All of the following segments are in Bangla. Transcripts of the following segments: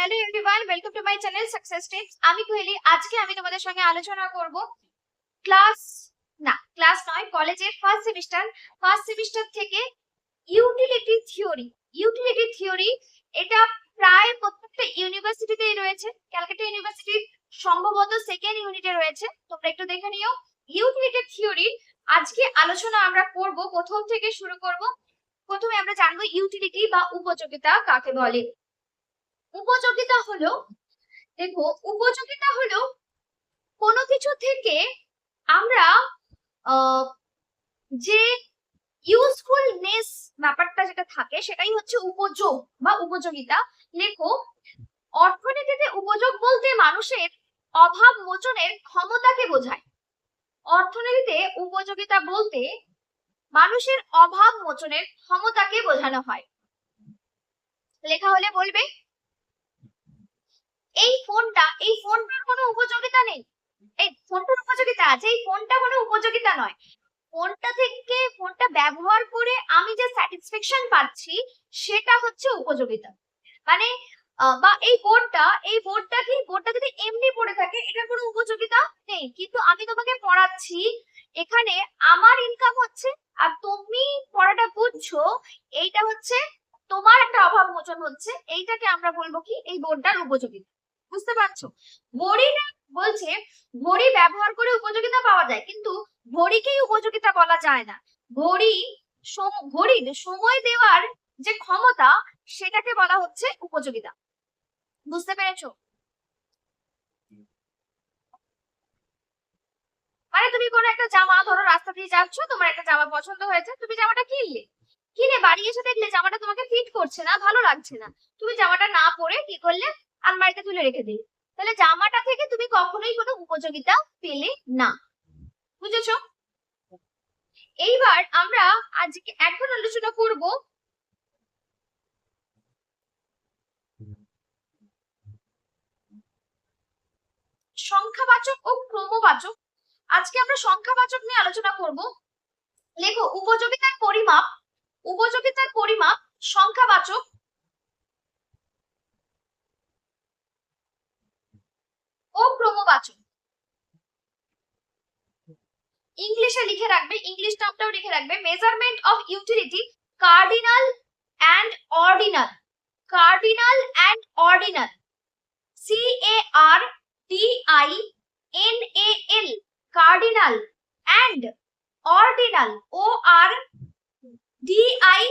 Hello everyone welcome to my channel success tips আমি কোহেলি, আজকে আমি তোমাদের সঙ্গে আলোচনা করব ক্লাস না ক্লাস নয় কলেজের ফার্স্ট সেমিস্টার ফার্স্ট সেমিস্টার থেকে ইউটিলিটি থিওরি ইউটিলিটি থিওরি এটা প্রায় প্রত্যেকটা ইউনিভার্সিটিতেই রয়েছে। ক্যালকাটা ইউনিভার্সিটির সম্ভবত সেকেন্ড ইউনিটে রয়েছে। তোমরা একটু দেখে নিও। ইউটিলিটি থিওরি আজকে আলোচনা আমরা করব, প্রথম থেকে শুরু করব। প্রথমে আমরা জানব ইউটিলিটি বা উপযোগিতা কাকে বলে। উপযোগিতা হলো দেখো, উপযোগিতা হলো কোনো কিছু থেকে আমরা যে ইউজফুলনেস ব্যাপারটা যেটা থাকে সেটাই হচ্ছে উপযোগ বা উপযোগিতা। লেখো, অর্থনীতিতে উপযোগ বলতে মানুষের অভাব মোচনের ক্ষমতাকে বোঝায়। অর্থনীতিতে উপযোগিতা বলতে মানুষের অভাব মোচনের ক্ষমতাকে বোঝানো হয়। লেখা হলে বলবে এই ফোনটা, এই ফোনটার কোনো উপযোগিতা নেই। এই ফোনটার উপযোগিতা আছে, এই ফোনটা কোনো উপযোগিতা নয়। ফোনটা থেকে, ফোনটা ব্যবহার করে আমি যে স্যাটিসফ্যাকশন পাচ্ছি, সেটা হচ্ছে উপযোগিতা। মানে বা এই বোর্ডটা এই বোর্ডটা কি, বোর্ডটা যদি এমনি পড়ে থাকে, এটার কোনো উপযোগিতা নেই। কিন্তু আমি তোমাকে পড়াচ্ছি, এখানে আমার ইনকাম হচ্ছে, আর তুমি পড়াটা বুঝছ, এইটা হচ্ছে তোমার একটা অভাব মোচন হচ্ছে, এইটাকে আমরা বলব কি, এই বোর্ডটার উপযোগিতা। বুঝতে পারছ? ঘড়িটা বলছে ঘড়ি ব্যবহার করে উপযোগিতা পাওয়া যায়, কিন্তু ঘড়িকেই উপযোগিতা বলা যায় না। ঘড়ি ঘড়ির সময় দেওয়ার যে ক্ষমতা, সেটাকে বলা হচ্ছে উপযোগিতা। বুঝতে পেরেছ? মানে তুমি কোনো একটা জামা ধরো, রাস্তা দিয়ে যাচ্ছ, তোমার একটা জামা পছন্দ হয়েছে, তুমি জামাটা কিনলে। কিনে বাড়ি এসে দেখলে জামাটা তোমাকে ফিট করছে না, ভালো লাগছে না। তুমি জামাটা না পরে কি করলে? আলমারিতে তুলে রেখে দিলে তাহলে জামাটা থেকে তুমি কখনোই কোনো উপযোগিতা পেলে না। বুঝেছ? এইবার আমরা আজকে এখন আলোচনা করব সংখ্যাবাচক ও ক্রমবাচক। আজকে আমরা সংখ্যাবাচক নিয়ে আলোচনা করব। লেখো, উপযোগিতার পরিমাপ উপযোগিতার পরিমাপ, সংখ্যাবাচক ও ক্রমবাচক। ইংলিশে লিখে রাখবে, ইংলিশ টার্মটাও লিখে রাখবে measurement of utility cardinal and ordinal cardinal and ordinal C A R D I N A L cardinal and ordinal O R D I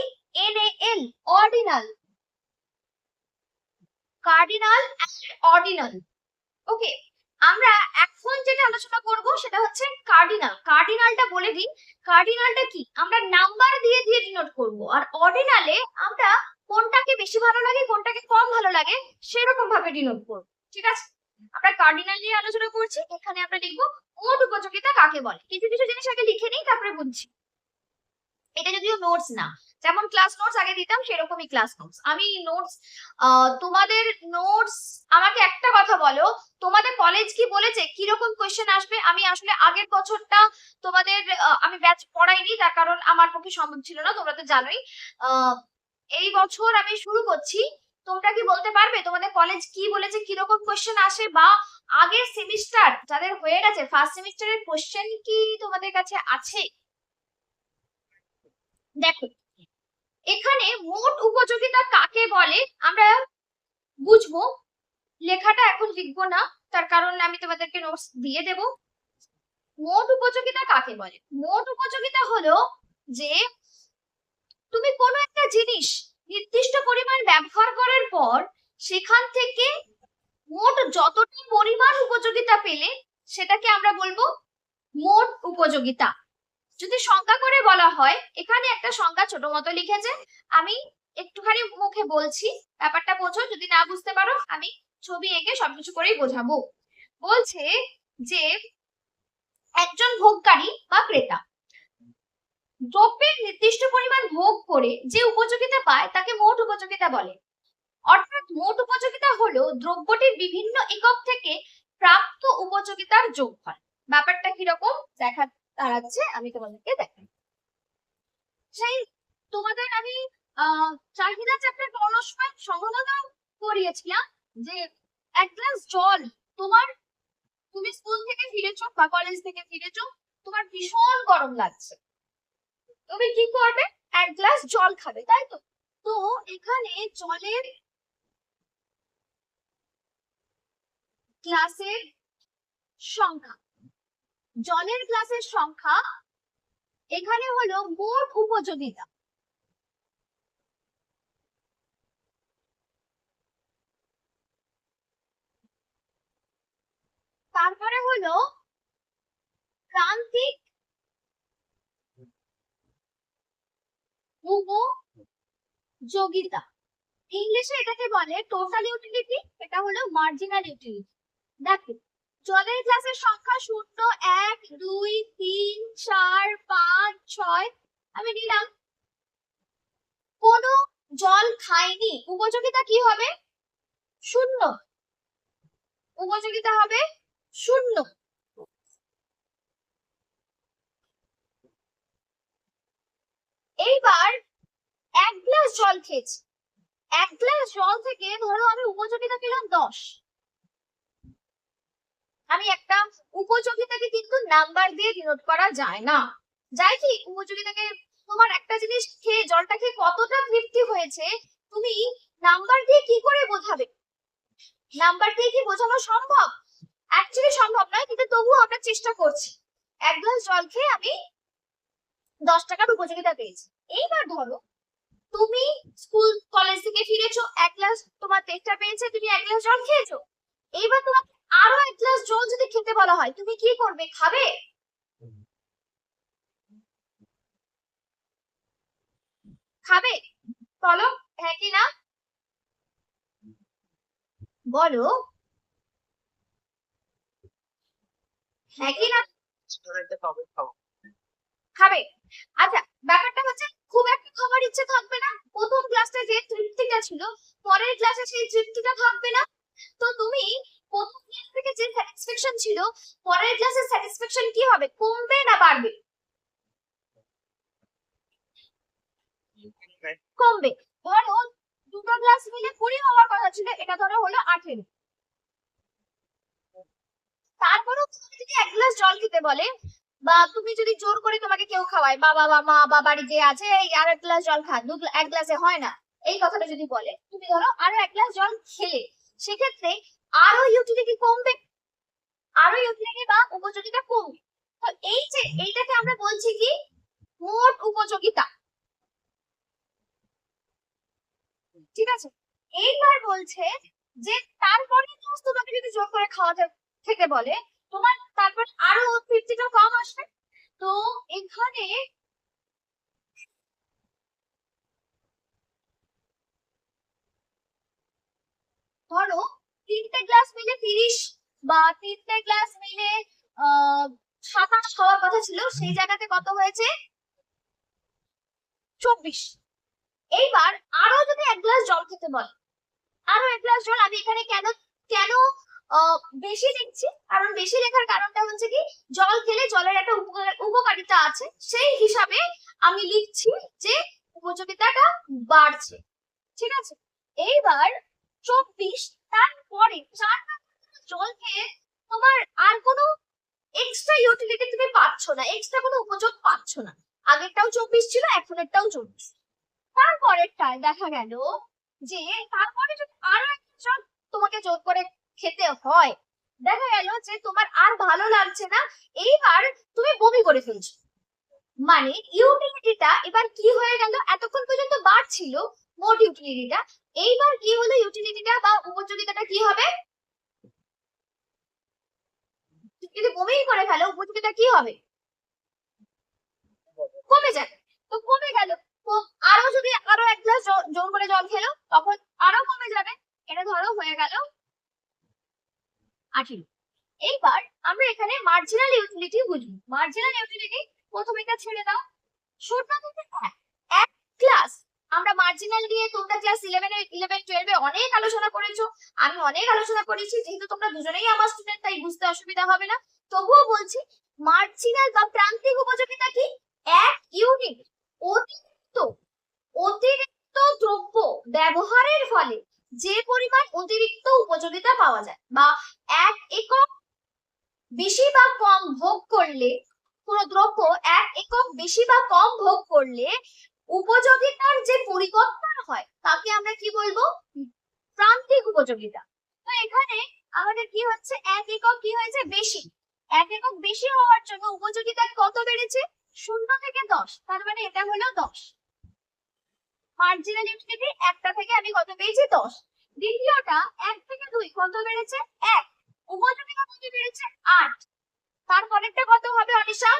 N A L ordinal cardinal and ordinal okay আমরা এখন যেটা আলোচনা করব সেটা হচ্ছে কার্ডিনাল কার্ডিনালটা বলে দিই। কার্ডিনালটা কি? আমরা নাম্বার দিয়ে দিয়ে ডিনোট করব। আর অর্ডিনালে আমরা কোনটাকে বেশি ভালো লাগে, কোনটাকে কম ভালো লাগে সেরকম ভাবে ডিনোট করব। ঠিক আছে? আমরা কার্ডিনাল নিয়ে আলোচনা করছি। এখানে আমরা লিখব মোট উপযোগিতা কাকে বলে? কিছু কিছু জিনিস আগে লিখে নিই, তারপরে বুঝছি। এটা যদিও নোটস না। যেমন ক্লাস নোটস আগে দিতাম, সেরকমই ক্লাস নোটস আমি নোটস তোমাদের নোটস আমাকে একটা কথা বলো, তোমাদের কলেজ কি বলেছে? কীরকম কোয়েশ্চেন আসবে? আমি আসলে আগের বছরটা তোমাদের আমি ব্যাচ পড়াইনি, তার কারণ আমার পক্ষে সম্ভব ছিল না, তোমরা তো জানোই। এই বছর আমি শুরু করছি, তোমরা কি বলতে পারবে? তোমাদের কলেজ কি বলেছে? কীরকম কোয়েশ্চেন আসে? বা আগের সেমিস্টার যাদের হয়ে গেছে ফার্স্ট সেমিস্টারের কোয়েশ্চেন কি তোমাদের কাছে আছে? দেখো এখানে মোট উপযোগিতা কাকে বলে? আমরা বুঝব। লেখাটা এখন লিখব না, তার কারণ আমি তোমাদেরকে নোটস দিয়ে দেব। মোট উপযোগিতা কাকে বলে? মোট উপযোগিতা হলো যে তুমি কোনো একটা জিনিস নির্দিষ্ট পরিমাণ ব্যবহার করার পর সেখান থেকে মোট যতটা পরিমাণ উপযোগিতা পেলে সেটাকে আমরা বলব মোট উপযোগিতা। যদি সংখ্যা করে বলা হয়, এখানে একটা সংখ্যা ছোট মতো লিখেছে। আমি একটুখানি মুখে বলছি, ব্যাপারটা বোঝো, যদি না বুঝতে পারো, আমি ছবি এঁকে সবকিছু করেই বোঝাবো। বলছে যে, একজন ভোগকারী বা ক্রেতা দ্রব্যের নির্দিষ্ট পরিমাণ ভোগ করে যে উপযোগিতা পায়, তাকে মোট উপযোগিতা বলে। অর্থাৎ মোট উপযোগিতা হলো দ্রব্যটির বিভিন্ন একক থেকে প্রাপ্ত উপযোগিতার যোগফল। ব্যাপারটা কীরকম? দেখা দাঁড়াচ্ছে আমি তোমাদেরকে দেখাই। সেই তোমাদের আমি চাহিদা চ্যাপ্টার পড়ানোর সময় পড়িয়েছিলাম যে এক গ্লাস জল তোমার, তুমি স্কুল থেকে ফিরেছো বা কলেজ থেকে ফিরেছো, তোমার ভীষণ গরম লাগছে। তুমি কি করবে? এক গ্লাস জল খাবে, তাই তো? তো এখানে জলের গ্লাসের সংখ্যা জলের গ্লাসের সংখ্যা এখানে হলো মোট উপযোগিতা। তারপরে হলো প্রান্তিক উপযোগিতা। ইংলিশে এটাকে বলে টোটাল ইউটিলিটি এটা হলো মার্জিনাল ইউটিলিটি দেখো জলের গ্লাসের সংখ্যা শূন্য, এক, দুই, তিন, চার, পাঁচ, ছয়। আমি নিলাম। কোনো জল খায়নি। উপযোগিতা কি হবে? শূন্য। উপযোগিতা হবে শূন্য। এইবার এক গ্লাস জল খেয়েছি। এক গ্লাস জল থেকে ধরো আমি উপযোগিতা পেলাম দশ। আমি একটা উপযোগিতাকে কিন্তু নাম্বার দিয়ে ডিনোট করা যায় না। যায় কি, উপযোগিতাকে তোমার একটা জিনিস খেয়ে, জলটা খেয়ে কতটা তৃপ্তি হয়েছে, তুমি নাম্বার দিয়ে কি করে বোঝাবে? নাম্বার দিয়ে কি বোঝানো সম্ভব? অ্যাকচুয়ালি সম্ভব নয়, কিন্তু তবুও আমরা চেষ্টা করছি। এক গ্লাস জল খেয়ে আমি দশ টাকার উপযোগিতা পেয়েছি। এইবার ধরো, তুমি স্কুল কলেজ থেকে ফিরেছো, এক গ্লাস তোমার তেষ্টা পেয়েছে, তুমি এক গ্লাস জল খেয়েছো। এইবার তোমাকে আরও এক গ্লাস জল যদি খেতে বলা হয়, তুমি কি করবে? খাবে? খাবে? বলো হ্যাঁ কি না? বলো। হ্যাঁ কি না? খাবে। আচ্ছা ব্যাপারটা হচ্ছে খুব একটা খাবার ইচ্ছে থাকবে না। প্রথম ক্লাসে যে তৃপ্তিটা ছিল, পরের ক্লাসে সেই তৃপ্তিটা থাকবে না। তো তুমি প্রথম ক্লাস থেকে যে স্যাটিসফ্যাকশন ছিল পরের ক্লাসে স্যাটিসফ্যাকশন কি হবে? কমবে না বাড়বে? কমবে। ধরো দুটো গ্লাস মিলে কুড়ি হওয়ার কথা ছিল এটা ধরো হলো আঠেরো। তারপরেও তুমি যদি এক গ্লাস জল খেতে বলে বা তুমি যদি জোর করে তোমাকে কেউ খাওয়ায় বাবা বা মা বা বাড়িতে আছে এই আর এক গ্লাস জল খা দু এক গ্লাসে হয় না। এই কথাটা যদি বলে তুমি ধরো আরও এক গ্লাস জল খেলে সেক্ষেত্রে আরও ইউটিলিটি কমবে, আরও ইউটিলিটি বা উপযোগিতা কমবে। তো এই যে, এইটাকে আমরা বলছি কি? মোট উপযোগিতা। ঠিক আছে? এইবার বলছে যে, তারপরে just তোমাকে যদি জোর করে খাওয়াতে থেকে বলে, তোমার তারপর আরও তৃপ্তিটা কম আসবে। তো এখানে ধরো তিনটে গ্লাস মিলে তিরিশ বা তিনটে গ্লাস মিলে সাতাশ হওয়ার কথা ছিল। সেই জায়গাতে কত হয়েছে? চব্বিশ। এইবার আরও যদি এক গ্লাস জল খেতে বলে, আরও এক গ্লাস জল, আমি এখানে কেন কেন বেশি লিখছি? কারণ বেশি লেখার কারণটা হচ্ছে কি, জল খেলে জলের একটা উপকার- উপকারিতা আছে। সেই হিসাবে আমি লিখছি যে উপযোগিতাটা বাড়ছে। ঠিক আছে? এইবার চব্বিশ তারপরে চার জল খেয়ে তোমার আর কোনো এক্সট্রা ইউটিলিটি তুমি পাচ্ছ না এক্সট্রা কোনো উপযোগ পাচ্ছ না। আগেরটাও চব্বিশ ছিল, এখনেরটাও চব্বিশ। তারপরেরটায় দেখা গেল যে তারপরে যদি আরও একটা তোমাকে জোর করে খেতে হয়, দেখা গেল যে তোমার আর ভালো লাগছে না, এইবার তুমি বমি করে ফেলছো। মানে ইউটিলিটিটা এবার কি হয়ে গেল? এতক্ষণ পর্যন্ত বাড়ছিল মোট ইউটিলিটিটা এইবার কি হলো? ইউটিলিটিটা বা উপযোগিতাটা কি হবে? যদি বমি করে ফেলো, উপযোগিতা কি হবে? কমে যাবে। তো কমে গেল। আরও যদি আরও এক গ্লাস জোর করে জল খেলো, তখন আরও কমে যাবে। এটা ধরো হয়ে গেল আঠেরো। এইবার আমরা এখানে মার্জিনাল ইউটিলিটি বুঝব। মার্জিনাল ইউটিলিটি প্রথমে এটা ছেড়ে দাও। শূন্য থেকে এক। ক্লাস আমরা মার্জিনাল নিয়ে তোমরা ক্লাস ইলেভেন ইলেভেন টুয়েলভে অনেক আলোচনা করেছ। আমি অনেক আলোচনা করেছি, যেহেতু তোমরা দুজনেই আমার স্টুডেন্ট তাই বুঝতে অসুবিধা হবে না। তবুও বলছি মার্জিনাল বা প্রান্তিক উপযোগিতা কি? এক ইউনিট অতিরিক্ত অতিরিক্ত দ্রব্য ব্যবহারের ফলে যে পরিমাণ অতিরিক্ত উপযোগিতা পাওয়া যায় বা এক একক বেশি বা কম ভোগ করলে, কোনো দ্রব্য এক একক বেশি বা কম ভোগ করলে উপযোগিতার যে পরিবর্তন হয়, তাকে আমরা কি বলব? প্রান্তিক উপযোগিতা। তো এখানে আমাদের কি হচ্ছে? এক একক কি হয়েছে? বেশি। এক একক বেশি হওয়ার জন্য উপযোগিতা কত বেড়েছে? শূন্য থেকে দশ। তার মানে এটা হলো দশ। মার্জিনাল ইউটিলিটি একটা থেকে আমি কত পেয়েছি? দশ। দ্বিতীয়টা এক থেকে দুই কত বেড়েছে? এক। উপযোগিতা কত বেড়েছে? আট। তারপরেরটা কত হবে, অনিশা?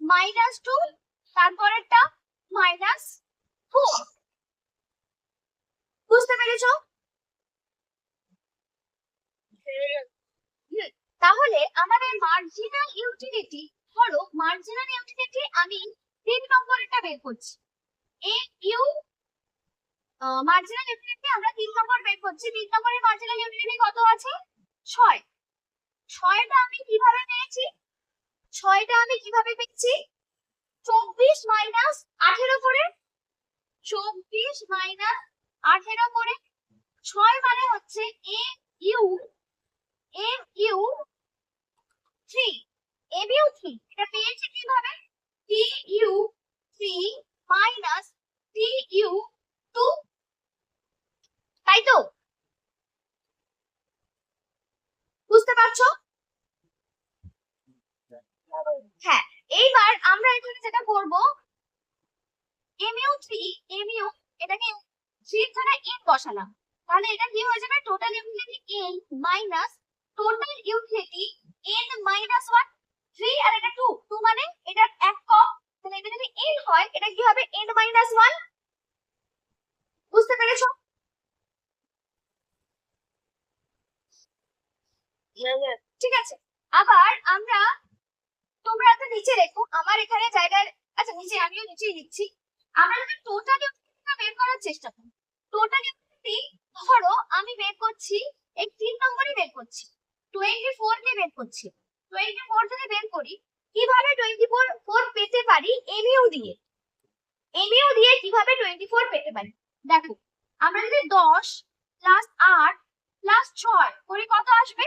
মাইনাস টু তারপরেরটা মাইনাস ফোর বুঝতে পেরেছ? তাহলে আমাদের মার্জিনাল ইউটিলিটি ধরো মার্জিনাল ইউটিলিটি আমি তিন নম্বরটা বের করছি। এ ইউ মার্জিনাল ইউটিলিটি আমরা তিন নম্বর বের করছি। তিন নম্বরের মার্জিনাল ইউটিলিটি কত আছে? ছয়। ছয়টা আমি কীভাবে পেয়েছি? ছয়টা আমি কীভাবে পেয়েছি? চব্বিশ মাইনাস আঠেরো করে। চব্বিশ মাইনাস আঠেরো করে। ছয় মানে হচ্ছে A U A U three A U three এটা পেয়েছি কীভাবে? T U three minus T U two তাই তো বুঝতে পারছ? হ্যাঁ এইবার আমরা এখানে যেটা করব এমইউ এমইউ এটাকে বসালাম। তাহলে এটা কি হয়ে যাবে? Total utility N minus total utility N minus one three আর এটা টু টু মানে এটা এক কম তাহলে এটা যদি এন হয়, এটা কি হবে? এন মাইনাস ওয়ান বুঝতে পেরেছ? ঠিক আছে। আবার আমরা, তোমরা তো নিচে রেখো। আমার এখানে জায়গায় আচ্ছা নিচে আমিও নিচেই লিখছি। আমরা যদি টোটাল ইউটিলিটিটা বের করার চেষ্টা করি টোটাল ইউটিলিটি ধরো, আমি বের করছি, এই তিন নম্বরই বের করছি। টোয়েন্টি ফোর কে বের করছি। টোয়েন্টি ফোর যদি বের করি, কীভাবে টোয়েন্টি ফোর ফোর পেতে পারি? এমইউ দিয়ে। এমইউ দিয়ে কীভাবে টোয়েন্টি ফোর পেতে পারি? দেখো, আমরা যদি দশ প্লাস আট প্লাস ছয়, করি কত আসবে?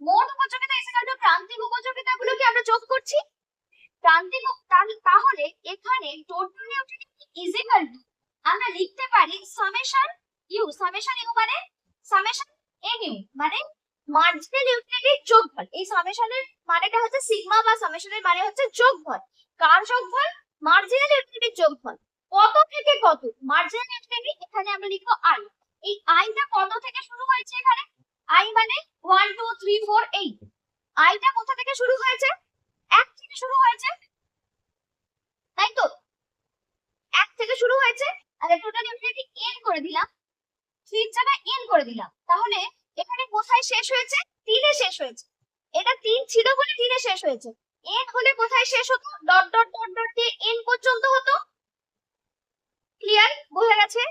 মোট উপযোগিতা ইকাল প্রান্তিক উপযোগিতা গুলোকে আমরা যোগ করছি। প্রান্তিক তাহলে- এখানে total utility is equal to আমরা লিখতে পারি সামেশন ইউ সামেশন ইউ মানে সামেশন এন ইউ মানে মার্জিনাল ইউটিলিটির যোগফল। এই সামেশনের মানেটা হচ্ছে সিগমা বা সামেশনের মানে হচ্ছে যোগফল। কার যোগফল? মার্জিনাল ইউটিলিটির যোগফল। কত থেকে কত? মার্জিনাল ইউটিলিটি এখানে আমরা লিখব আই এই আইটা কত থেকে শুরু হয়েছে এখানে? আই মানে one two three four eight আইটা কোথা থেকে শুরু হয়েছে? এক থেকে শুরু হয়েছে? তাই তো? এক থেকে শুরু হয়েছে? আর টোটাল ইউটিলিটি এন করে দিলাম। থ্রির জায়গায় এন করে দিলাম। তাহলে এখানে কোথায় শেষ হয়েছে? তিনে শেষ হয়েছে। এটা তিন ছিল বলে তিনে শেষ হয়েছে। এন হলে কোথায় শেষ হতো? ডট ডট ডট ডট দিয়ে এন পর্যন্ত হতো। ক্লিয়ার বোঝা গেছে?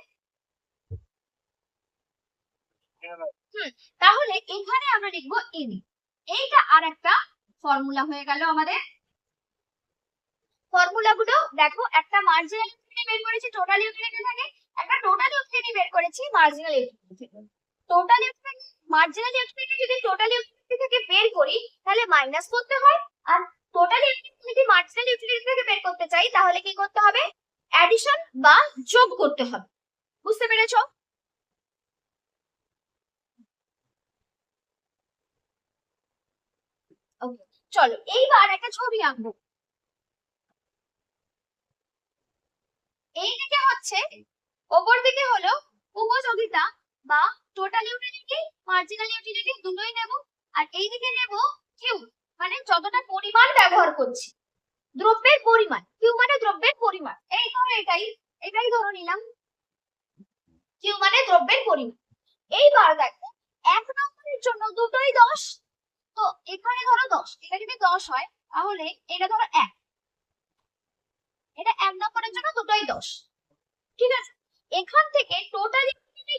তাহলে এখানে আমরা লিখব এন এইটা আর একটা ফর্মুলা হয়ে গেল আমাদের। ফর্মুলা দেখো, একটা মার্জিনাল বের করেছি টোটাল ইউটিলিটি থেকে, একটা টোটাল ইউটিলিটি বের করেছি মার্জিনাল ইউটিলিটি থেকে। টোটাল ইউটিলিটি মার্জিনাল ইউটিলিটি যদি টোটাল ইউটিলিটি থেকে বের করি, তাহলে মাইনাস করতে হয়, আর টোটাল ইউটিলিটি যদি মার্জিনাল ইউটিলিটি থেকে বের করতে চাই, তাহলে কি করতে হবে? অ্যাডিশন বা যোগ করতে হবে। বুঝতে পেরেছ ওকে চলো, এইবার একটা ছবি আঁকবো। এই দিকে হচ্ছে, ওপর দিকে হলো উপযোগিতা বা টোটাল ইউটিলিটি মার্জিনাল ইউটিলিটি দুটোই নেব, আর এইদিকে নেব কিউ মানে যতটা পরিমাণ ব্যবহার করছি। দ্রব্যের পরিমাণ কিউ মানে দ্রব্যের পরিমাণ। এই ধরো এটাই এটাই ধরো নিলাম। কিউ মানে দ্রব্যের পরিমাণ। এইবার দেখো, এক নম্বরের জন্য দুটোই দশ তো এখানে ধরো দশ, এটা যদি দশ হয়, তাহলে এটা ধরো এক। এটা এক নম্বরের জন্য দুটোই দশ। ঠিক আছে? এখান থেকে টোটাল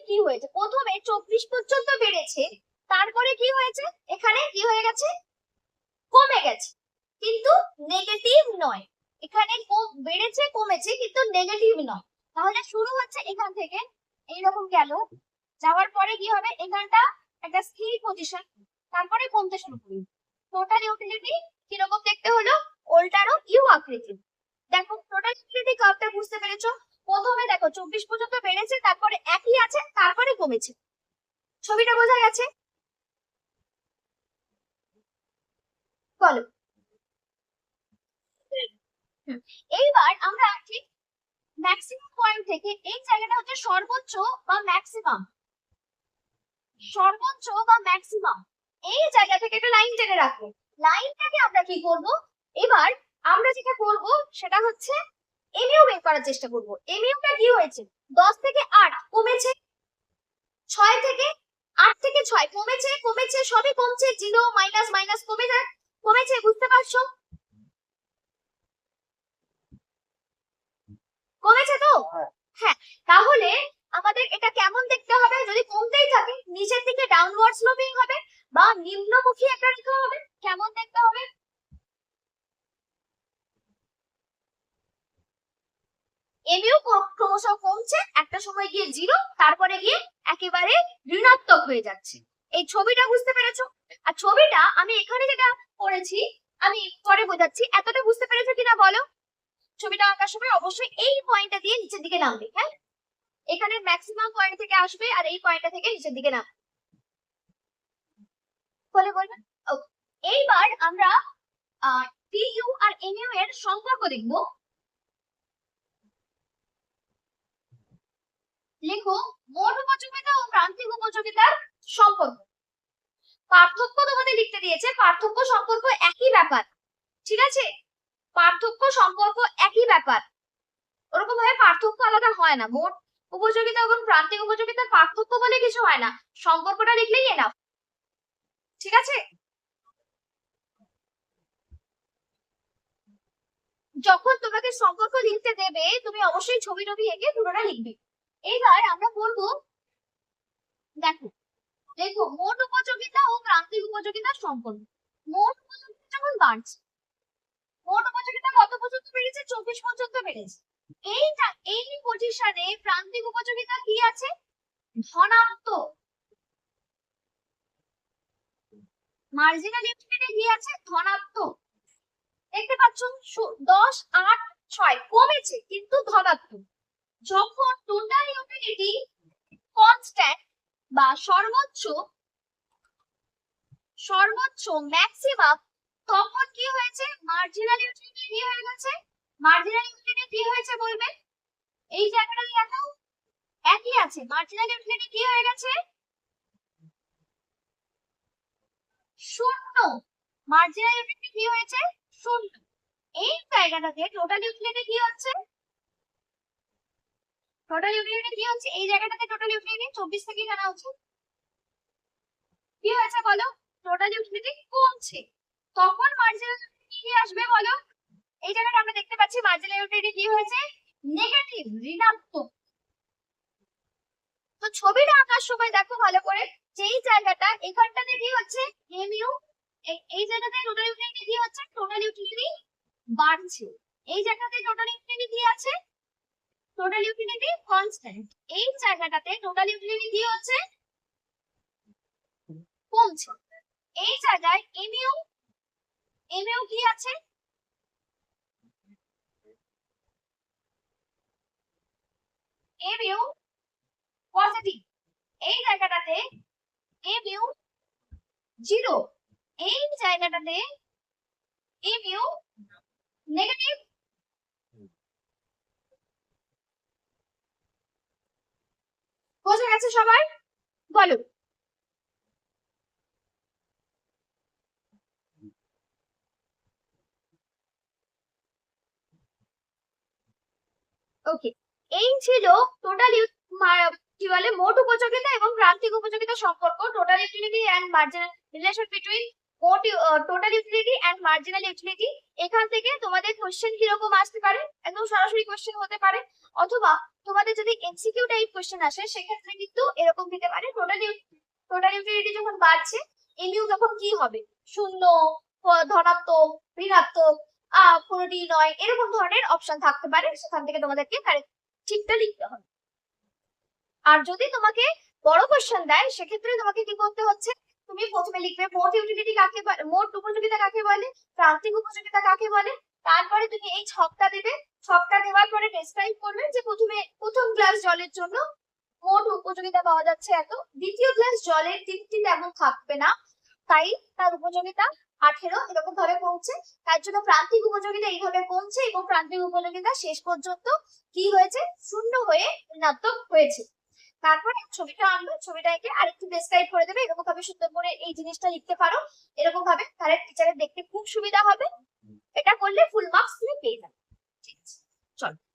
কি হয়েছে? প্রথমে চব্বিশ পর্যন্ত বেড়েছে, তারপরে কি হয়েছে? এখানে কি হয়ে গেছে? কমে গেছে। কিন্তু নেগেটিভ নয়। এখানে বেড়েছে, কমেছে, কিন্তু নেগেটিভ নয়। তাহলে শুরু হচ্ছে এখান থেকে। এইরকম গেল। যাওয়ার পরে কি হবে? এখানটা একটা স্থির পজিশন তারপরে কমতে শুরু করি। টোটাল ইউটিলিটি কীরকম দেখতে হলো? ওল্টারও ইউ আকৃতি দেখো টোটাল ইউটিলিটি কার্ভটা বুঝতে পেরেছ? প্রথমে দেখো, চব্বিশ পর্যন্ত বেড়েছে, তারপরে একই আছে, তারপরে কমেছে। ছবিটা বোঝা গেছে? বলো। এইবার আমরা ঠিক ম্যাক্সিমাম পয়েন্ট থেকে এই জায়গাটা হচ্ছে সর্বোচ্চ বা ম্যাক্সিমাম সর্বোচ্চ বা ম্যাক্সিমাম এই জায়গা থেকে একটা লাইন টেনে রাখব। লাইনটাকে আমরা কি করব? এবার আমরা যেটা করব সেটা হচ্ছে এমইউ বের করার চেষ্টা করব। এমইউটা কি হয়েছে? দশ থেকে আট কমেছে ছয় থেকে আট থেকে ছয় কমেছে কমেছে সবই কমছে জিরো মাইনাস মাইনাস কমে যায় কমেছে বুঝতে পারছ? কমেছে তো? হ্যাঁ। তাহলে আমাদের এটা কেমন দেখতে হবে? যদি কমতেই থাকে নিচের দিকে ডাউনওয়ার্ড স্লোপিং হবে বা নিম্নমুখী একটা রেখা হবে, কেমন দেখতে হবে? এমিউ ক্রমশ কমছে, একটা সময় গিয়ে জিরো তারপরে গিয়ে একেবারে ঋণাত্মক হয়ে যাচ্ছে। এই ছবিটা বুঝতে পেরেছ? আর ছবিটা আমি এখানে যেটা করেছি, আমি পরে বোঝাচ্ছি, এতটা বুঝতে পেরেছ কিনা বলো? ছবিটা আঁকার সময় অবশ্যই এই পয়েন্টটা দিয়ে নিচের দিকে নামবে হ্যাঁ? এখানে ম্যাক্সিমাম পয়েন্ট থেকে আসবে আর এই পয়েন্টটা থেকে নিচের দিকে নামবে। বলে বলবেন এইবার আমরা টিইউ আর এমইউ এর সম্পর্ক দেখব। লেখো, মোট উপযোগিতা ও প্রান্তিক উপযোগিতার সম্পর্ক। পার্থক্য তোমাদের লিখতে দিয়েছে, পার্থক্য সম্পর্ক একই ব্যাপার। ঠিক আছে? পার্থক্য সম্পর্ক একই ব্যাপার। ওরকম ভাবে পার্থক্য আলাদা হয় না। মোট উপযোগিতা এবং প্রান্তিক উপযোগিতার পার্থক্য বলে কিছু হয় না। সম্পর্কটা লিখলেই এনাফ ঠিক আছে? যখন তোমাকে সম্পর্ক লিখতে দেবে, তুমি অবশ্যই ছবি টবি এঁকে পুরোটা লিখবে। এইবার আমরা করব দেখো দেখো, মোট উপযোগিতা ও প্রান্তিক উপযোগিতার সম্পর্ক। মোট উপযোগিতা যখন বাড়ছে, মোট উপযোগিতা কত পর্যন্ত বেড়েছে? চব্বিশ পর্যন্ত বেড়েছে। এইটা, এই পজিশনে প্রান্তিক উপযোগিতা কি আছে? ধনাত্মক। মার্জিনাল ইউনিটে কি আছে ধনাত্মক। দেখতে পাচ্ছ দশ, আট, ছয়, কমেছে, কিন্তু ধনাত্মক। যখন টোটাল ইউটিলিটি কনস্ট্যান্ট বা সর্বোচ্চ সর্বোচ্চ ম্যাক্সিমাম তখন কি হয়েছে? মার্জিনাল ইউটিলিটি কি হয়ে গেছে। মার্জিনাল ইউটিলিটি কি হয়েছে বলবে? এই জায়গাটা দেখাও। একই আছে। মার্জিনাল ইউটিলিটি কি হয়ে গেছে? শূন্য। মার্জিনাল ইউটিলিটি কি হয়েছে? শূন্য। এই জায়গাটাতে টোটাল ইউটিলিটি কি হচ্ছে? টোটাল ইউটিলিটি কি হচ্ছে? এই জায়গাটাতে টোটাল ইউটিলিটি চব্বিশ থেকে জানা উচিত কি হয়েছে বলো? টোটাল ইউটিলিটি কমছে? তখন মার্জিনাল ইউটিলিটি কি আসবে বলো? এই জায়গাটা আমরা দেখতে পাচ্ছি মার্জিনাল ইউটিলিটি কি হয়েছে? নেগেটিভ ঋণাত্মক। তো ছবিটা আঁকার সময় দেখো ভালো করে। যে এই জায়গাটা এখানটাতে কি হচ্ছে? এমইউ এই জায়গাতে টোটাল ইউটিলিটি কি হচ্ছে? টোটাল ইউটিলিটি বাড়ছে। এই জায়গাতে টোটাল ইউটিলিটি কি আছে? টোটাল ইউটিলিটি কনস্ট্যান্ট এই জায়গাটাতে টোটাল ইউটিলিটি কি হচ্ছে? কমছে। এই জায়গায় এমইউ এমইউ কি আছে? এমইউ পজিটিভ এই জায়গাটাতে এমইউ জিরো এই জায়গাটাতে এমইউ নেগেটিভ আছে সবার? বলো। ওকে এই ছিল টোটাল কি বলে মোট উপযোগিতা এবং প্রান্তিক উপযোগিতা সম্পর্ক total utility and marginal relation between মোট total utility and marginal utility এখান থেকে তোমাদের কোশ্চেন কীরকম আসতে পারে একদম সরাসরি কোশ্চেন হতে পারে। অথবা তোমাদের যদি এমসিকিউ টাইপ কোশ্চেন আসে, সেক্ষেত্রে কিন্তু এরকম দিতে পারে। টোটাল টোটাল ইউটিলিটি যখন বাড়ছে এমইউ তখন কি হবে? শূন্য ধনাত্মক, ঋণাত্মক কোনোটি নয়, এরকম ধরনের অপশন থাকতে পারে। সেখান থেকে তোমাদেরকে ঠিকটা লিখতে হবে। আর যদি তোমাকে বড় কোশ্চেন দেয়, সেক্ষেত্রে তোমাকে কি করতে হচ্ছে? তুমি প্রথমে লিখবে, মোট ইউটিলিটি কাকে বলে? মোট উপযোগিতা কাকে বলে? প্রান্তিক উপযোগিতা কাকে বলে? তারপরে তুমি এই ছকটা দেবে। ছকটা দেওয়ার পরে ডেসক্রাইব করবে যে প্রথমে, প্রথম গ্লাস জলের জন্য মোট উপযোগিতা পাওয়া যাচ্ছে এত। দ্বিতীয় গ্লাস জলের তিনটি তেমন থাকবে না। তাই তার উপযোগিতা আঠেরো এরকম ভাবে পৌঁছে। তার জন্য প্রান্তিক উপযোগিতা এইভাবে কমছে এবং প্রান্তিক উপযোগিতা শেষ পর্যন্ত কি হয়েছে? শূন্য হয়ে ঋণাত্মক হয়েছে। তারপরে ছবিটা আনবে ছবিটা এঁকে আরেকটু ডেসক্রাইব করে দেবে এরকম ভাবে সুন্দর করে এই জিনিসটা লিখতে পারো এরকম ভাবে তাহলে টিচারের দেখতে খুব সুবিধা হবে। এটা করলে ফুল মার্কস তুমি পেয়ে যাবে।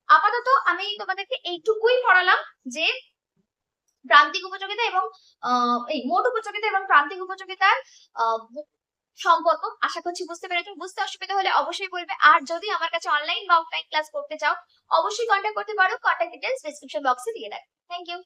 আপাতত আমি তোমাদেরকে এইটুকুই পড়ালাম যে প্রান্তিক উপযোগিতা এবং এই মোট উপযোগিতা এবং প্রান্তিক উপযোগিতার সম্পর্ক। আশা করছি বুঝতে পেরেছ। বুঝতে অসুবিধা হলে অবশ্যই বলবে। আর যদি আমার কাছে অনলাইন বা অফলাইন ক্লাস করতে চাও, অবশ্যই কন্ট্যাক্ট করতে পারো। কন্ট্যাক্ট ডিটেলস ডেসক্রিপশন বক্সে দিয়ে রাখি থ্যাংক ইউ